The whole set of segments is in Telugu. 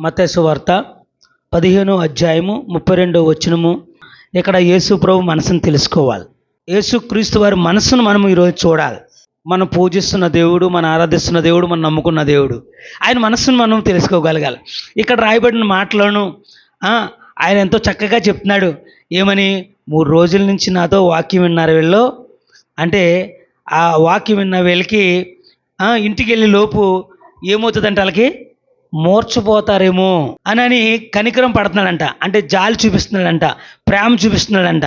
మతేసు వార్త పదిహేను అధ్యాయము ముప్పై రెండో వచనము. ఇక్కడ యేసు ప్రభు మనసును తెలుసుకోవాలి. యేసు క్రీస్తు వారి మనసును మనం ఈరోజు చూడాలి. మనం పూజిస్తున్న దేవుడు మనం ఆరాధిస్తున్న దేవుడు మనం నమ్ముకున్న దేవుడు. ఆయన మనసును మనం తెలుసుకోగలగాలి. ఇక్కడ రాయబడిన మాటలను ఆయన ఎంతో చక్కగా చెప్తున్నాడు. ఏమని? మూడు రోజుల నుంచి నాతో వాక్యం విన్నారు వీళ్ళు. అంటే ఆ వాక్యం విన్న వీళ్ళకి ఇంటికి వెళ్ళే లోపు ఏమవుతుందంటే వాళ్ళకి మూర్చపోతారేమో అని కనికరం పడుతున్నాడంట. అంటే జాలి చూపిస్తున్నాడంట ప్రేమ చూపిస్తున్నాడంట.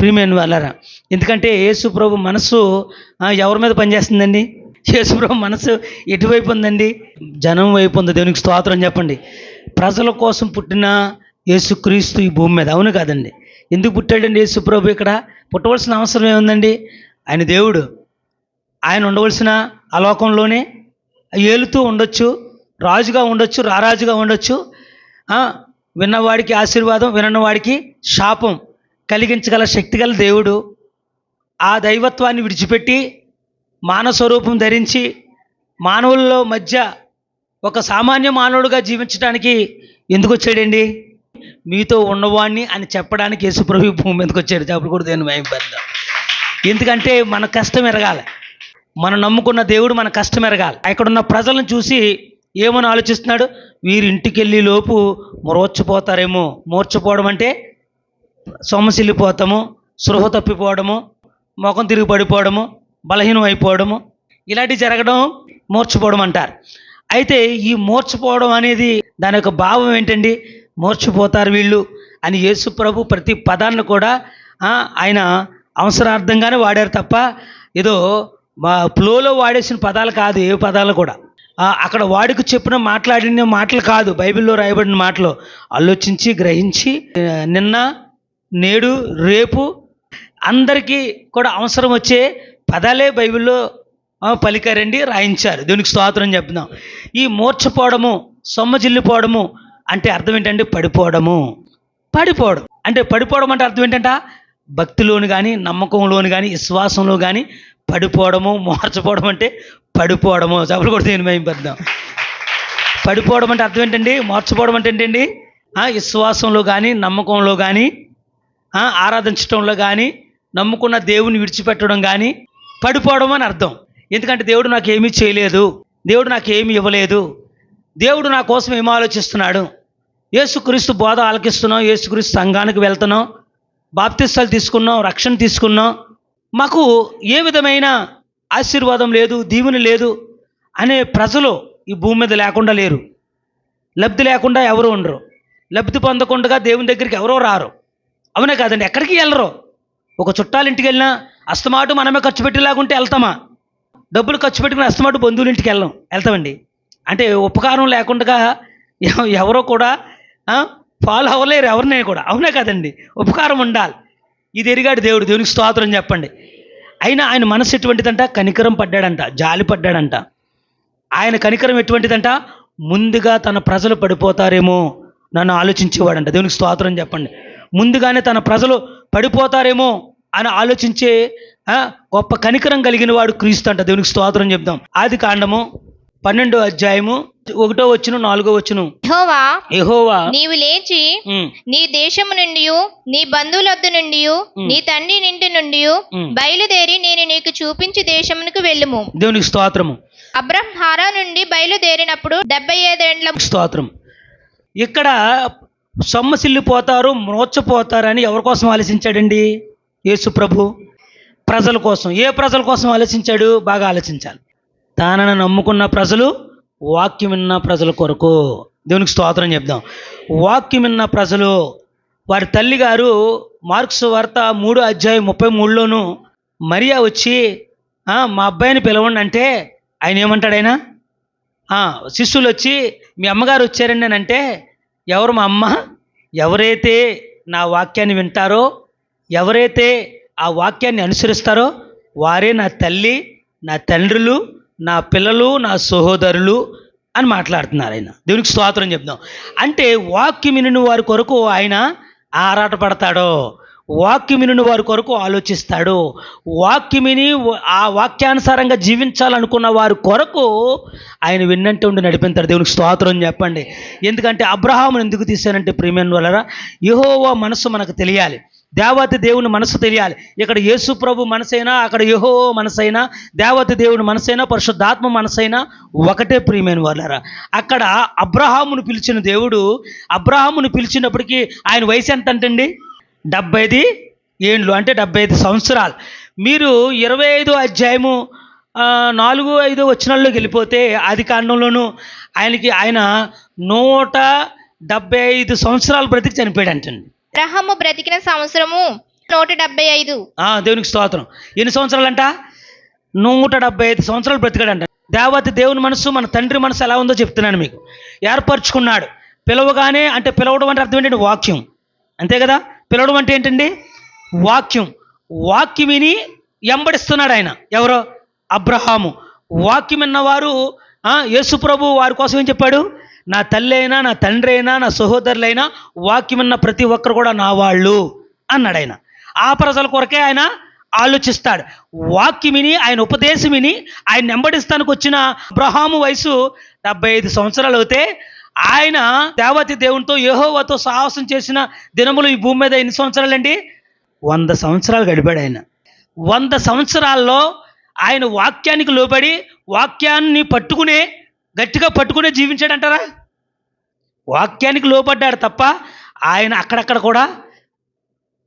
ప్రియమైన వాళ్ళరా ఎందుకంటే యేసుప్రభు మనసు ఎవరి మీద పనిచేస్తుందండి? యేసు ప్రభు మనసు ఎటువైపు ఉందండి? జనం వైపు ఉంది. దేవునికి స్తోత్రం చెప్పండి. ప్రజల కోసం పుట్టిన యేసుక్రీస్తు ఈ భూమి మీద. అవును కాదండి. ఎందుకు పుట్టాడండి యేసుప్రభు ఇక్కడ? పుట్టవలసిన అవసరం ఏముందండి? ఆయన దేవుడు. ఆయన ఉండవలసిన ఆ లోకంలోనే ఏలుతూ ఉండొచ్చు. రాజుగా ఉండొచ్చు రారాజుగా ఉండొచ్చు. విన్నవాడికి ఆశీర్వాదం వినవాడికి శాపం కలిగించగల శక్తి గల దేవుడు. ఆ దైవత్వాన్ని విడిచిపెట్టి మానస్వరూపం ధరించి మానవుల్లో మధ్య ఒక సామాన్య మానవుడిగా జీవించడానికి ఎందుకు వచ్చాడండి? మీతో ఉన్నవాడిని అని చెప్పడానికి యేసుప్రభు భూమి మీదకి వచ్చాడు. అప్పుడు కూడా దేని భయం ఎందుకంటే మన కష్టం ఎరగాలి. మనం నమ్ముకున్న దేవుడు మన కష్టం ఎరగాలి. అక్కడున్న ప్రజలను చూసి ఏమని ఆలోచిస్తున్నాడు? వీరి ఇంటికి వెళ్ళి లోపు మూర్చిపోతారేమో మూర్చపోవడం అంటే సొమ్మసిల్లిపోతాము సృహ తప్పిపోవడము ముఖం తిరిగి పడిపోవడము బలహీనం అయిపోవడము. ఇలాంటివి జరగడం మూర్చపోవడం అంటారు. అయితే ఈ మూర్చపోవడం అనేది దాని యొక్క భావం ఏంటండి? మూర్చిపోతారు వీళ్ళు అని యేసుప్రభు ప్రతి పదాన్ని కూడా ఆయన అవసరార్థంగానే వాడారు తప్ప ఏదో మా ఫ్లోలో వాడేసిన పదాలు కాదు ఏ పదాలు కూడా. అక్కడ వాడికి చెప్పిన మాట్లాడిన మాటలు కాదు బైబిల్లో రాయబడిన మాటలు. ఆలోచించి గ్రహించి నిన్న నేడు రేపు అందరికీ కూడా అవసరం వచ్చే పదాలే బైబిల్లో పలికారండి రాయించారు. దేవునికి స్తోత్రం చెప్తున్నాం. ఈ మూర్చపోవడము సొమ్మజిల్లిపోవడము అంటే అర్థం ఏంటంటే పడిపోవడము. పడిపోవడం. అంటే పడిపోవడం అంటే అర్థం ఏంటంట? భక్తిలోను కానీ నమ్మకంలోను కానీ విశ్వాసంలో కానీ పడిపోవడము మార్చపోవడం అంటే పడిపోవడము. చెప్పలు కూడా దేని మేము పెద్దాం. పడిపోవడం అంటే అర్థం ఏంటండి? మార్చపోవడం అంటే ఏంటండి? విశ్వాసంలో కానీ నమ్మకంలో కానీ ఆరాధించడంలో కానీ నమ్ముకున్న దేవుని విడిచిపెట్టడం కానీ పడిపోవడం అని అర్థం. ఎందుకంటే దేవుడు నాకు ఏమీ చేయలేదు. దేవుడు నాకు ఏమి ఇవ్వలేదు. దేవుడు నా కోసం ఏం ఆలోచిస్తున్నాడు? యేసుక్రీస్తు బోధ ఆలకిస్తున్నాం. యేసుక్రీస్తు సంఘానికి వెళ్తున్నాం. బాప్తిస్తాలు తీసుకున్నాం. రక్షణ తీసుకున్నాం. మాకు ఏ విధమైన ఆశీర్వాదం లేదు దీవెన లేదు అనే ప్రజలు ఈ భూమి మీద లేకుండా లేరు. లబ్ధి లేకుండా ఎవరు ఉండరు. లబ్ధి పొందకుండా దేవుని దగ్గరికి ఎవరో రారు. అవునే కాదండి ఎక్కడికి వెళ్ళరు? ఒక చుట్టాలింటికి వెళ్ళినా అస్తమాటు మనమే ఖర్చు పెట్టేలాగుంటే వెళ్తామా? డబ్బులు ఖర్చు పెట్టుకుని అస్తమాటు బంధువుల ఇంటికి వెళ్ళాం వెళ్తామండి. అంటే ఉపకారం లేకుండా ఎవరో కూడా ఫాలో అవ్వలేరు ఎవరినే కూడా. అవునే కదండి ఉపకారం ఉండాలి. ఇది ఎరిగాడు దేవుడు దేవునికి స్తోత్రం చెప్పండి. అయినా ఆయన మనసు ఎటువంటిదంట? కనికరం పడ్డాడంట జాలి పడ్డాడంట. ఆయన కనికరం ఎటువంటిదంట? ముందుగా తన ప్రజలు పడిపోతారేమో నన్ను ఆలోచించేవాడంట దేవునికి స్తోత్రం చెప్పండి. ముందుగానే తన ప్రజలు పడిపోతారేమో అని ఆలోచించే గొప్ప కనికరం కలిగిన వాడు క్రీస్తు అంట దేవునికి స్తోత్రం చెప్దాం. ఆది కాండము పన్నెండో అధ్యాయము ఒకటో వచ్చును నాలుగో వచ్చును యెహోవా యెహోవా నీవు లేచి నీ దేశము నుండి నీ బంధువులొద్దు నుండి నీ తండ్రి నింటి నుండి. బయలుదేరి నేను నీకు చూపించి దేశమునకు వెళ్ళుము. దేవునికి స్తోత్రము. అబ్రహం హారా నుండి బయలుదేరినప్పుడు డెబ్బై ఐదేండ్ల స్తోత్రం ఇక్కడ సొమ్మసిల్లిపోతారు అని ఎవరి కోసం ఆలోచించాడండి? యేసు ప్రభు. ప్రజల కోసం. ఏ ప్రజల కోసం ఆలోచించాడు? బాగా ఆలోచించాలి. తానని నమ్ముకున్న ప్రజలు వాక్యం విన్న ప్రజల కొరకు. దేవునికి స్తోత్రం చెప్దాం. వాక్యం విన్న ప్రజలు వారి తల్లి గారు మార్క్స్ వార్త మూడు అధ్యాయం ముప్పై మూడులోను మరియా వచ్చి మా అబ్బాయిని పిలవండి అంటే ఆయన ఏమంటాడు ఆయన? శిష్యులు వచ్చి మీ అమ్మగారు వచ్చారండి అని అంటే ఎవరు మా అమ్మ? ఎవరైతే నా వాక్యాన్ని వింటారో ఎవరైతే ఆ వాక్యాన్ని అనుసరిస్తారో వారే నా తల్లి నా తండ్రులు నా పిల్లలు నా సహోదరులు అని మాట్లాడుతున్నారు ఆయన. దేవునికి స్తోత్రం చెప్దాం. అంటే వాక్యం విని వారి కొరకు ఆయన ఆరాటపడతాడో వాక్యమిని వారి కొరకు ఆలోచిస్తాడు వాక్యమిని ఆ వాక్యానుసారంగా జీవించాలనుకున్న వారి కొరకు ఆయన విన్నంటే ఉండి నడిపించాడు దేవునికి స్తోత్రం చెప్పండి. ఎందుకంటే అబ్రహామును ఎందుకు తీశానంటే ప్రియమైన వలన యహోవా మనసు మనకు తెలియాలి. దేవతి దేవుని మనసు తెలియాలి. ఇక్కడ యేసు ప్రభు మనసైనా అక్కడ యహో మనసైనా దేవతి దేవుని మనసైనా పరిశుద్ధాత్మ మనసైనా ఒకటే ప్రియమైన వాళ్ళరా. అక్కడ అబ్రహామును పిలిచిన దేవుడు అబ్రహామును పిలిచినప్పటికీ ఆయన వయసు ఎంత అంటండి డెబ్బై ఐదు ఏండ్లు అంటే డెబ్బై ఐదు సంవత్సరాలు. మీరు ఇరవై ఐదు అధ్యాయము నాలుగు ఐదు వచ్చినాల్లోకి వెళ్ళిపోతే ఆది కాండంలోనూ ఆయనకి ఆయన నూట డెబ్బై ఐదు సంవత్సరాలు బ్రతికి చనిపోయాడు అంటండి అబ్రహాము బ్రతికిన సంవత్సరము నూట డెబ్బై ఐదు. ఆ, దేవునికి స్తోత్రం. ఎన్ని సంవత్సరాలు అంట నూట డెబ్బై ఐదు సంవత్సరాలు బ్రతికాడంట. దేవత దేవుని మనసు మన తండ్రి మనసు ఎలా ఉందో చెప్తున్నాను మీకు. ఏర్పరచుకున్నాడు. పిలవగానే అంటే పిలవడం అంటే అర్థం ఏంటంటే వాక్యం. అంతే కదా? పిలవడం అంటే ఏంటండి? వాక్యం. వాక్యం విని ఎంబడిస్తున్నాడు ఆయన. ఎవరో? అబ్రహాము. వాక్యం విన్నవారు ఆ, యేసుప్రభు వారి కోసం ఏం చెప్పాడు? నా తల్లి అయినా నా తండ్రి అయినా నా సహోదరులైనా వాక్యం ఉన్న ప్రతి ఒక్కరు కూడా నా వాళ్ళు అన్నాడు ఆయన ఆ ప్రజల కొరకే ఆయన ఆలోచిస్తాడు. వాక్యం విని ఆయన ఉపదేశం విని ఆయన వెంబడిస్తానికి వచ్చిన అబ్రహాము వయసు డెబ్బై ఐదు సంవత్సరాలు అవుతే ఆయన దేవతి దేవునితో యహోవతో సాహసం చేసిన దినములు ఈ భూమి మీద ఎన్ని సంవత్సరాలండి? వంద సంవత్సరాలు గడిపాడు ఆయన వంద సంవత్సరాల్లో ఆయన వాక్యానికి లోబడి వాక్యాన్ని పట్టుకునే గట్టిగా పట్టుకునే జీవించాడంటారా? వాక్యానికి లోపడ్డాడు తప్ప ఆయన అక్కడక్కడ కూడా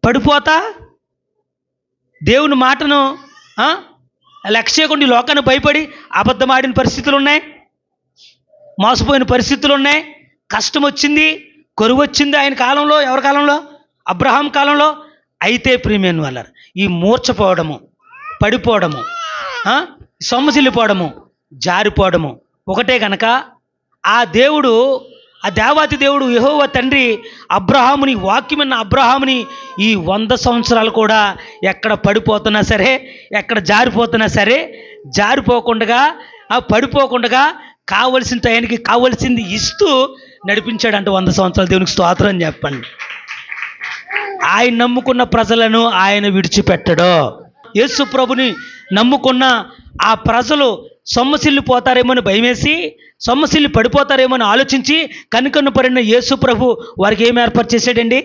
పడిపోతా? దేవుని మాటను లక్ష్యకుండి లోకాన్ని భయపడి అబద్ధమాడిన పరిస్థితులు ఉన్నాయి మోసపోయిన పరిస్థితులు ఉన్నాయి కష్టం వచ్చింది కొరువు వచ్చింది ఆయన కాలంలో ఎవరి కాలంలో? అబ్రహాం కాలంలో. అయితే ప్రీమియం వల్ల ఈ మూర్చపోవడము పడిపోవడము సొమ్మసిల్లిపోవడము జారిపోవడము ఒకటే కనుక ఆ దేవుడు ఆ దేవాతి దేవుడు యహోవ తండ్రి అబ్రహాముని వాక్యమన్న అబ్రహాముని ఈ వంద సంవత్సరాలు కూడా ఎక్కడ పడిపోతున్నా సరే ఎక్కడ జారిపోతున్నా సరే జారిపోకుండా పడిపోకుండా కావలసిన టైంకి కావలసింది ఇస్తూ నడిపించాడంట వంద సంవత్సరాలు. దేవునికి స్తోత్రం చెప్పండి. ఆయన నమ్ముకున్న ప్రజలను ఆయన విడిచిపెట్టడు. యేసు ప్రభుని నమ్ముకున్న ఆ ప్రజలు సొమ్మసిల్లిపోతారేమో అని భయమేసి సొమ్మసిల్లు పడిపోతారేమో అని ఆలోచించి కనుకన్ను పడిన యేసు ప్రభు వారికి ఏం ఏర్పాటు చేశాడండి?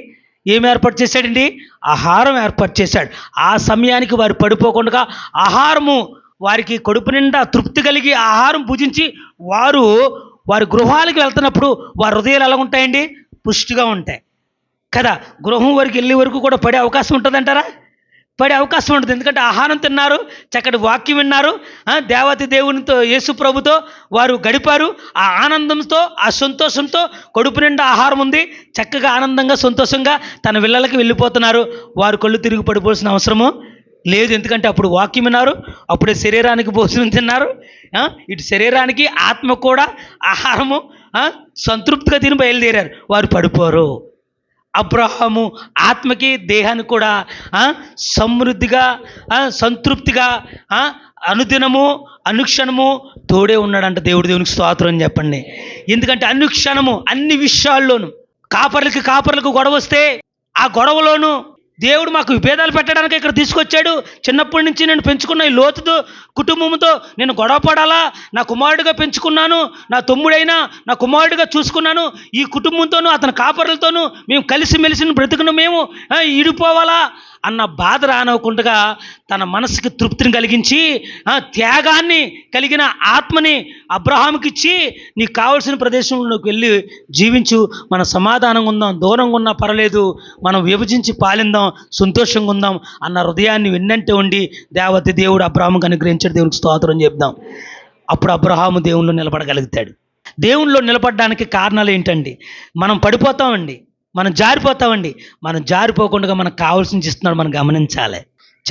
ఏం ఏర్పాటు చేశాడండి? ఆహారం ఏర్పాటు చేశాడు. ఆ సమయానికి వారు పడిపోకుండా ఆహారము వారికి కడుపు నిండా తృప్తి కలిగి ఆహారం భుజించి వారు వారి గృహాలకు వెళ్తున్నప్పుడు వారి హృదయాలు ఎలా ఉంటాయండి? పుష్టిగా ఉంటాయి. కదా గృహం వరకు వెళ్ళే వరకు కూడా పడే అవకాశం ఉంటుందంటారా? పడే అవకాశం ఉంటుంది. ఎందుకంటే ఆహారం తిన్నారు చక్కటి వాక్యం విన్నారు దేవతి దేవునితో యేసు ప్రభుతో వారు గడిపారు. ఆ ఆనందంతో ఆ సంతోషంతో కడుపు నిండా ఆహారం ఉంది. చక్కగా ఆనందంగా సంతోషంగా తన విల్లలకి వెళ్ళిపోతున్నారు. వారు కళ్ళు తిరిగి పడిపోవాల్సిన అవసరము లేదు. ఎందుకంటే అప్పుడు వాక్యం విన్నారు అప్పుడే శరీరానికి భోజనం తిన్నారు. ఇటు శరీరానికి ఆత్మ కూడా ఆహారము సంతృప్తిగా తిని బయలుదేరారు. వారు పడిపోరు. అబ్రహాము ఆత్మకి దేహానికి కూడా సమృద్ధిగా సంతృప్తిగా అనుదినము అనుక్షణము తోడే ఉన్నాడంట దేవుడు. దేవునికి స్తోత్రం అని చెప్పండి. ఎందుకంటే అనుక్షణము అన్ని విషయాల్లోనూ కాపర్లకి కాపర్లకు గొడవ వస్తే ఆ గొడవలోనూ దేవుడు మాకు విభేదాలు పెట్టడానికి ఇక్కడ తీసుకొచ్చాడు. చిన్నప్పటి నుంచి నేను పెంచుకున్న ఈ లోతుతో కుటుంబంతో నేను గొడవ పడాలా? నా కుమారుడిగా పెంచుకున్నాను నా తమ్ముడైనా నా కుమారుడిగా చూసుకున్నాను. ఈ కుటుంబంతోనూ అతని కాపరులతోనూ మేము కలిసిమెలిసి బ్రతుకును మేము ఇడిపోవాలా ఈడిపోవాలా? అన్న బాధ రానవకుండా తన మనసుకి తృప్తిని కలిగించి త్యాగాన్ని కలిగిన ఆత్మని అబ్రహాంకి ఇచ్చి నీకు కావలసిన ప్రదేశంలోకి వెళ్ళి జీవించు. మన సమాధానంగా ఉందాం దూరంగా ఉన్నా పర్లేదు మనం విభజించి పాలిందాం సంతోషంగా ఉందాం అన్న హృదయాన్ని విన్నంటే ఉండి దేవతి దేవుడు అబ్రహాంకి అనుగ్రహించాడు. దేవునికి స్తోత్రం చెప్దాం. అప్పుడు అబ్రహాము దేవుళ్ళు నిలబడగలుగుతాడు. దేవుళ్ళో నిలబడడానికి కారణాలు ఏంటండి? మనం పడిపోతామండి. మనం జారిపోతామండి. మనం జారిపోకుండా మనకు కావాల్సింది ఇస్తున్నాడు మనం గమనించాలి.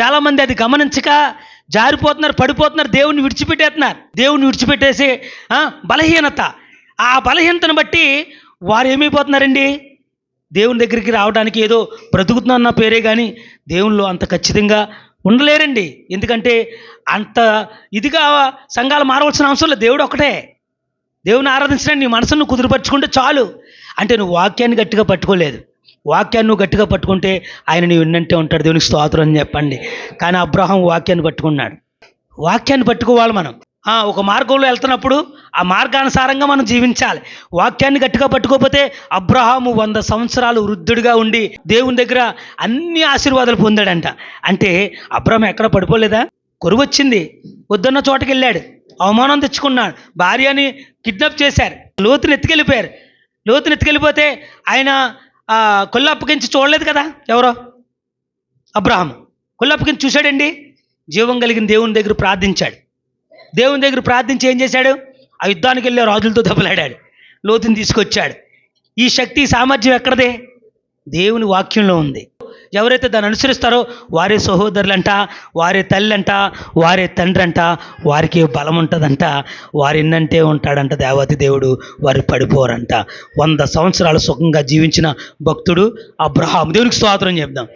చాలామంది అది గమనించక జారిపోతున్నారు పడిపోతున్నారు దేవుణ్ణి విడిచిపెట్టేస్తున్నారు. దేవుణ్ణి విడిచిపెట్టేసి బలహీనత. ఆ బలహీనతను బట్టి వారు ఏమైపోతున్నారండి? దేవుని దగ్గరికి రావడానికి ఏదో బ్రతుకుతున్నా పేరే కానీ దేవుళ్ళు అంత ఖచ్చితంగా ఉండలేరండి. ఎందుకంటే అంత ఇదిగా సంఘాలు మారవలసిన అవసరం లేదు. దేవుడు ఒకటే దేవుని ఆరాధించడానికి నీ మనసును కుదురుపరుచుకుంటే చాలు. అంటే నువ్వు వాక్యాన్ని గట్టిగా పట్టుకోలేదు. వాక్యాన్ని నువ్వు గట్టిగా పట్టుకుంటే ఆయన నీ విన్నంటే ఉంటాడు. దేవునికి స్తోత్రం అని చెప్పండి. కానీ అబ్రహం వాక్యాన్ని పట్టుకున్నాడు. వాక్యాన్ని పట్టుకోవాలి మనం. ఒక మార్గంలో వెళ్తున్నప్పుడు ఆ మార్గానుసారంగా మనం జీవించాలి. వాక్యాన్ని గట్టిగా పట్టుకోకపోతే అబ్రహాము వంద సంవత్సరాలు వృద్ధుడిగా ఉండి దేవుని దగ్గర అన్ని ఆశీర్వాదాలు పొందాడంట. అంటే అబ్రహం ఎక్కడ పడిపోలేదా? కొరువు వచ్చింది వద్దన్న చోటకి వెళ్ళాడు. అవమానం తెచ్చుకున్నాడు. భార్యని కిడ్నాప్ చేశారు. లోతుని ఎత్తుకెళ్ళిపోయారు. లోతుని ఎత్తుకెళ్ళిపోతే ఆయన ఆ, కొల్లు అప్పగించి చూడలేదు కదా? ఎవరో? అబ్రహాం కొల్లు అప్పగించి చూశాడండి? జీవం కలిగిన దేవుని దగ్గర ప్రార్థించాడు. దేవుని దగ్గర ప్రార్థించి ఏం చేశాడు? ఆ యుద్ధానికి వెళ్ళే రాజులతో దెబ్బలాడాడు. లోతుని తీసుకొచ్చాడు. ఈ శక్తి సామర్థ్యం ఎక్కడదే? దేవుని వాక్యంలో ఉంది. ఎవరైతే దాన్ని అనుసరిస్తారో వారే సహోదరులంట వారే తల్లంట వారే తండ్రి అంట వారికి బలం ఉంటుందంట వారిన్నంటే ఉంటాడంట దేవతి దేవుడు వారు పడిపోరంట. వంద సంవత్సరాలు సుఖంగా జీవించిన భక్తుడు అబ్రహాం దేవునికి స్వాతంత్రం చెప్దాం.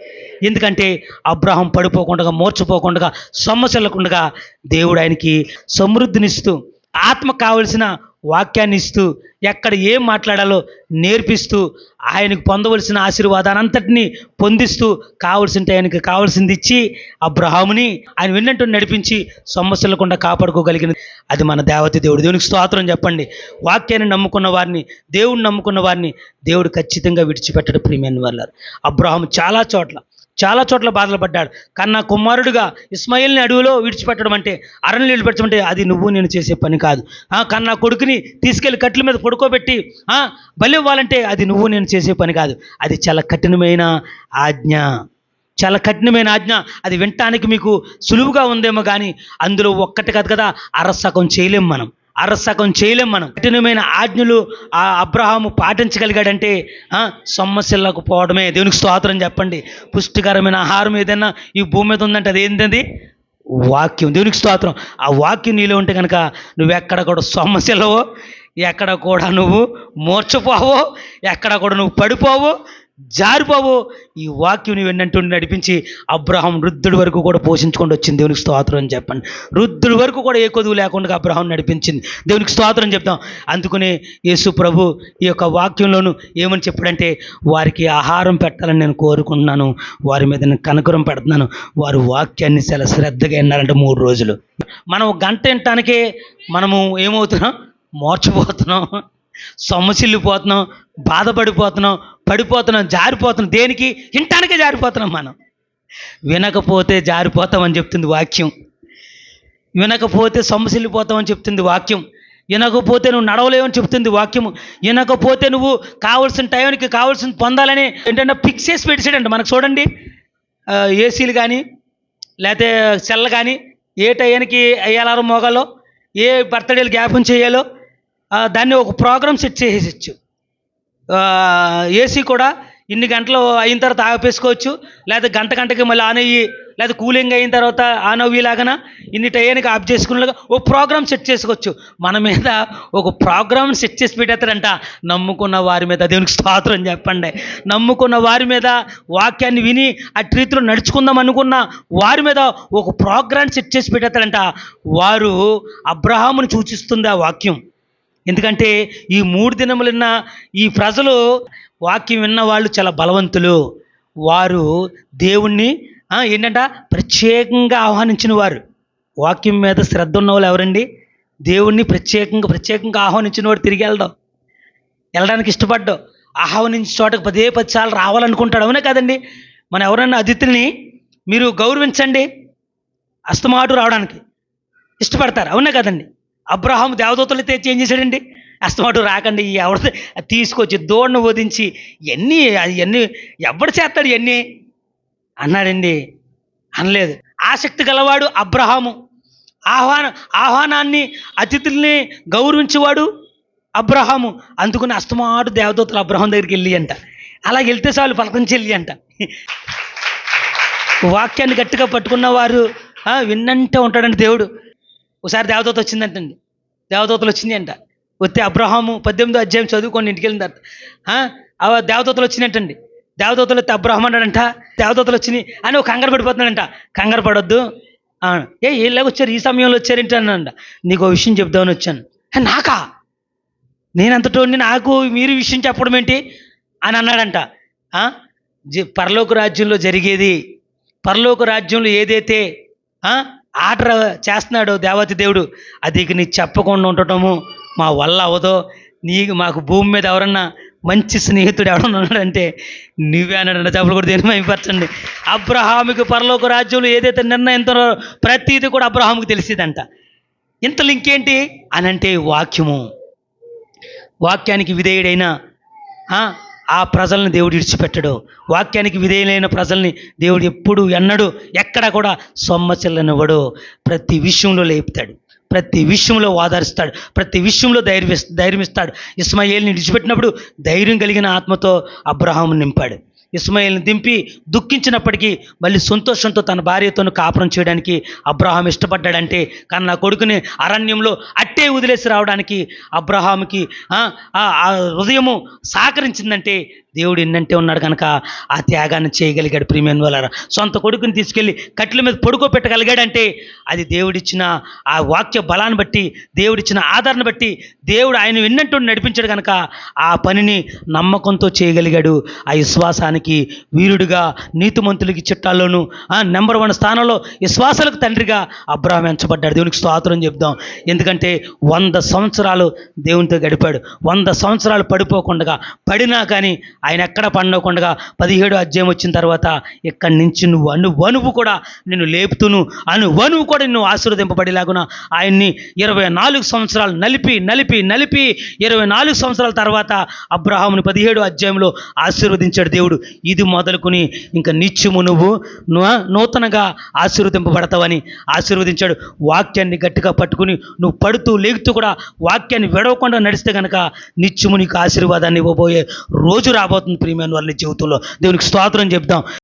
ఎందుకంటే అబ్రహాం పడిపోకుండా మోర్చిపోకుండా సొమ్మసిల్లకుండా దేవుడు ఆయనకి సమృద్ధినిస్తూ ఆత్మ కావలసిన వాక్యాన్ని ఇస్తూ ఎక్కడ ఏం మాట్లాడాలో నేర్పిస్తూ ఆయనకు పొందవలసిన ఆశీర్వాదాన్ని పొందిస్తూ కావలసిన ఆయనకు కావలసింది ఇచ్చి అబ్రహాముని ఆయన విన్నట్టు నడిపించి సమస్యలకుండా కాపాడుకోగలిగిన అది మన దేవత దేవుడు. దేవునికి స్తోత్రం చెప్పండి. వాక్యాన్ని నమ్ముకున్న వారిని దేవుడిని నమ్ముకున్న వారిని దేవుడు ఖచ్చితంగా విడిచిపెట్టడు ప్రియమైన వాళ్ళారు అబ్రహాము చాలా చోట్ల చాలా చోట్ల బాధలు పడ్డాడు. కన్నా కుమారుడుగా ఇస్మాయిల్ని అడవిలో విడిచిపెట్టడం అంటే అరణ్యం విడిచిపెట్టమంటే అది నువ్వు నేను చేసే పని కాదు. కన్నా కొడుకుని తీసుకెళ్ళి కట్ల మీద పడుకోబెట్టి ఆ, బలి ఇవ్వాలంటే అది నువ్వు నేను చేసే పని కాదు. అది చాలా కఠినమైన ఆజ్ఞ. చాలా కఠినమైన ఆజ్ఞ. అది వినటానికి మీకు సులువుగా ఉందేమో కానీ అందులో ఒక్కటి కాదు కదా అరసకం చేయలేం మనం. అరసకం చేయలేం మనం. కఠినమైన ఆజ్ఞలు ఆ అబ్రహాము పాటించగలిగాడంటే సమస్యలకు పోవడమే. దేవునికి స్తోత్రం చెప్పండి. పుష్టికరమైన ఆహారం ఏదైనా ఈ భూమి మీద ఉందంటే అది ఏంటది? వాక్యం. దేవునికి స్తోత్రం. ఆ వాక్యం నీలో ఉంటే కనుక నువ్వు ఎక్కడ కూడా సొమ్మసిల్లవో ఎక్కడ కూడా నువ్వు మూర్చపోవో ఎక్కడ కూడా నువ్వు పడిపోవో జారిపోవు ఈ వాక్యం నువ్వు నడిపించి అబ్రహం వృద్ధుడి వరకు కూడా పోషించుకొని వచ్చింది. దేవునికి స్తోత్రం అని చెప్పండి. వృద్ధుడి వరకు కూడా ఏ కొదువు లేకుండా అబ్రహం నడిపించింది. దేవునికి స్తోత్రం చెప్తాం అందుకనే యేసు ప్రభు ఈ యొక్క వాక్యంలోను ఏమని చెప్పాడంటే వారికి ఆహారం పెట్టాలని నేను కోరుకుంటున్నాను. వారి మీద నేను కనకరం పెడుతున్నాను. వారు వాక్యాన్ని చాలా శ్రద్ధగా విన్నారంటే మూడు రోజులు. మనం గంట వినటానికే మనము ఏమవుతున్నాం? మోర్చిపోతున్నాం సొమ్మసిల్లిపోతున్నాం. బాధపడిపోతున్నాం. పడిపోతున్నాం జారిపోతున్నాం. దేనికి? వినటానికే జారిపోతున్నాం మనం. వినకపోతే జారిపోతామని చెప్తుంది వాక్యం. వినకపోతే సొమ్మసిల్లిపోతామని చెప్తుంది వాక్యం. వినకపోతే నువ్వు నడవలేవని చెప్తుంది వాక్యము వినకపోతే నువ్వు కావాల్సిన టైంకి కావాల్సిన పొందాలని ఏంటంటే ఫిక్స్ చేసి పెట్టాడంట మనకు చూడండి. ఏసీలు కానీ లేకపోతే సెల్ కానీ ఏ టైంకి వేయాలో మోగాలో ఏ బర్త్డేలు జ్ఞాపం చేయాలో దాన్ని ఒక ప్రోగ్రామ్ సెట్ చేసేయచ్చు. ఏసీ కూడా ఇన్ని గంటలు అయిన తర్వాత ఆపేసుకోవచ్చు. లేదా గంట గంటకి మళ్ళీ ఆన్ అయ్యి లేదా కూలింగ్ అయిన తర్వాత ఆన్ అవ్వేలాగన? ఇన్ని టయానికి ఆఫ్ చేసుకునేలాగా ఓ ప్రోగ్రామ్ సెట్ చేసుకోవచ్చు. మన మీద ఒక ప్రోగ్రామ్ సెట్ చేసి పెట్టేస్తారంట. నమ్ముకున్న వారి మీద దేవునికి స్తోత్రం చెప్పండి. నమ్ముకున్న వారి మీద వాక్యాన్ని విని అటు రీతిలో నడుచుకుందాం అనుకున్న వారి మీద ఒక ప్రోగ్రామ్ సెట్ చేసి పెట్టేస్తారంట. వారు అబ్రహామును సూచిస్తుంది ఆ వాక్యం. ఎందుకంటే ఈ మూడు దినములున్న ఈ ప్రజలు వాక్యం విన్న వాళ్ళు చాలా బలవంతులు. వారు దేవుణ్ణి ఏంటంట? ప్రత్యేకంగా ఆహ్వానించిన వారు. వాక్యం మీద శ్రద్ధ ఉన్న వాళ్ళు ఎవరండి? దేవుణ్ణి ప్రత్యేకంగా ప్రత్యేకంగా ఆహ్వానించిన వాడు తిరిగి వెళ్దాం. వెళ్ళడానికి ఇష్టపడ్డావు ఆహ్వానించిన చోటకు పదే పది సార్లు రావాలనుకుంటాడు. అవునే కదండి? మన ఎవరన్నా అతిథిని మీరు గౌరవించండి. అస్తమాటు రావడానికి ఇష్టపడతారు. అవునే కదండి? అబ్రహాం దేవదూతలు తెచ్చి ఏం చేశాడండి? అస్తమాటు రాకండి ఎవరి తీసుకొచ్చి దోడ్ను వధించి ఎన్ని ఎన్ని ఎవడు చేస్తాడు ఇవన్నీ అన్నాడండి అనలేదు. ఆసక్తి గలవాడు అబ్రహాము. ఆహ్వాన ఆహ్వానాన్ని అతిథుల్ని గౌరవించేవాడు అబ్రహాము. అందుకుని అస్తమాటు దేవదూతలు అబ్రహాం దగ్గరికి వెళ్ళి అంట. అలా వెళ్తే చాలు పలకరించి వెళ్ళి అంట. వాక్యాన్ని గట్టిగా పట్టుకున్న వారు విన్నంటే ఉంటాడండి దేవుడు. ఒకసారి దేవదూత వచ్చిందంటండి. దేవదూతలు వచ్చింది అంట వస్తే అబ్రహాము పద్దెనిమిదో అధ్యాయం చదువుకొని ఇంటికి వెళ్ళిన తర్వాత. ఆ, దేవదూతలు వచ్చినట్టండి దేవదూతలు వస్తే అబ్రహం అన్నాడంట. దేవదూతలు వచ్చినాయి అని ఒక కంగారు పడిపోతున్నాడంట. కంగారు పడొద్దు. ఏ ఇలాగ వచ్చారు? ఈ సమయంలో వచ్చారేంటి? అన్నాడంట. నీకు ఒక విషయం చెప్దామని వచ్చాను. నాకా? నేను నాకు మీరు విషయం చెప్పడం ఏంటి? అని అన్నాడంట. జ- పరలోక రాజ్యంలో జరిగేది పరలోక రాజ్యంలో ఏదైతే ఆర్డర్ చేస్తున్నాడు దేవతి దేవుడు. అది నీ చెప్పకుండా ఉండటము మా వల్ల అవదో నీకు మాకు భూమి మీద ఎవరన్నా మంచి స్నేహితుడు ఎవరన్నా ఉన్నాడంటే నువ్వే అన్నాడు. చెప్పలు కూడా దేని మైపరచండి అబ్రహాముకి పరలోక రాజ్యంలో ఏదైతే నిర్ణయంతో ప్రతిదీ కూడా అబ్రహాముకి తెలిసేదంట. ఇంత లింక్ ఏంటి? అని అంటే వాక్యము. వాక్యానికి విధేయుడైన ఆ, ప్రజల్ని దేవుడు ఇడిచిపెట్టడు వాక్యానికి విధేయులైన ప్రజల్ని దేవుడు ఎప్పుడు ఎన్నడు ఎక్కడ కూడా సొమ్మచిల్లనివ్వడు ప్రతి విషయంలో లేపుతాడు. ప్రతి విషయంలో ఓదారిస్తాడు ప్రతి విషయంలో ధైర్య ధైర్యమిస్తాడు. ఇస్మాయిల్ని విడిచిపెట్టినప్పుడు ధైర్యం కలిగిన ఆత్మతో అబ్రహాం నింపాడు. ఇస్మాయిల్ని దింపి దుఃఖించినప్పటికీ మళ్ళీ సంతోషంతో తన భార్యతోను కాపురం చేయడానికి అబ్రహాం ఇష్టపడ్డాడంటే కానీ నా కొడుకుని అరణ్యంలో అట్టే వదిలేసి రావడానికి అబ్రహాంకి ఆ, ఆ హృదయము సహకరించిందంటే దేవుడు ఎన్నంటే ఉన్నాడు కనుక ఆ త్యాగాన్ని చేయగలిగాడు ప్రియమైన వాళ్ళ సొంత కొడుకుని తీసుకెళ్ళి కట్ల మీద పడుకోపెట్టగలిగాడంటే అది దేవుడిచ్చిన ఆ వాక్య బలాన్ని బట్టి దేవుడిచ్చిన ఆదరణ బట్టి దేవుడు ఆయన ఎన్నంటూ నడిపించాడు కనుక ఆ పనిని నమ్మకంతో చేయగలిగాడు. ఆ విశ్వాసానికి వీరుడిగా నీతిమంతులకి చిట్టాల్లోనూ నెంబర్ వన్ స్థానంలో విశ్వాసాలకు తండ్రిగా అబ్రాహం ఎంచబడ్డాడు. దేవునికి స్తోత్రం చెప్దాం. ఎందుకంటే వంద సంవత్సరాలు దేవునితో గడిపాడు. వంద సంవత్సరాలు పడిపోకుండా పడినా కానీ ఆయన ఎక్కడ పండకుండా పదిహేడు అధ్యాయం వచ్చిన తర్వాత ఇక్కడి నుంచి నువ్వు అను వనువు కూడా నిన్ను లేపుతూను. అను వణువు కూడా నిన్ను ఆశీర్వదింపబడేలాగున ఆయన్ని ఇరవై నాలుగు సంవత్సరాలు నలిపి నలిపి నలిపి ఇరవై నాలుగు సంవత్సరాల తర్వాత అబ్రహాముని పదిహేడు అధ్యాయంలో ఆశీర్వదించాడు దేవుడు. ఇది మొదలుకొని ఇంకా నిత్యము నువ్వు నూతనగా ఆశీర్వదింపబడతావని ఆశీర్వదించాడు. వాక్యాన్ని గట్టిగా పట్టుకుని నువ్వు పడుతూ లేగుతూ కూడా వాక్యాన్ని విడవకుండా నడిస్తే కనుక నిత్యము నీకు ఆశీర్వాదాన్ని ఇవ్వబోయే రోజు రాబోతుంది ప్రియమైన వాళ్ళ జీవితంలో. దేవునికి స్తోత్రం చెప్దాం.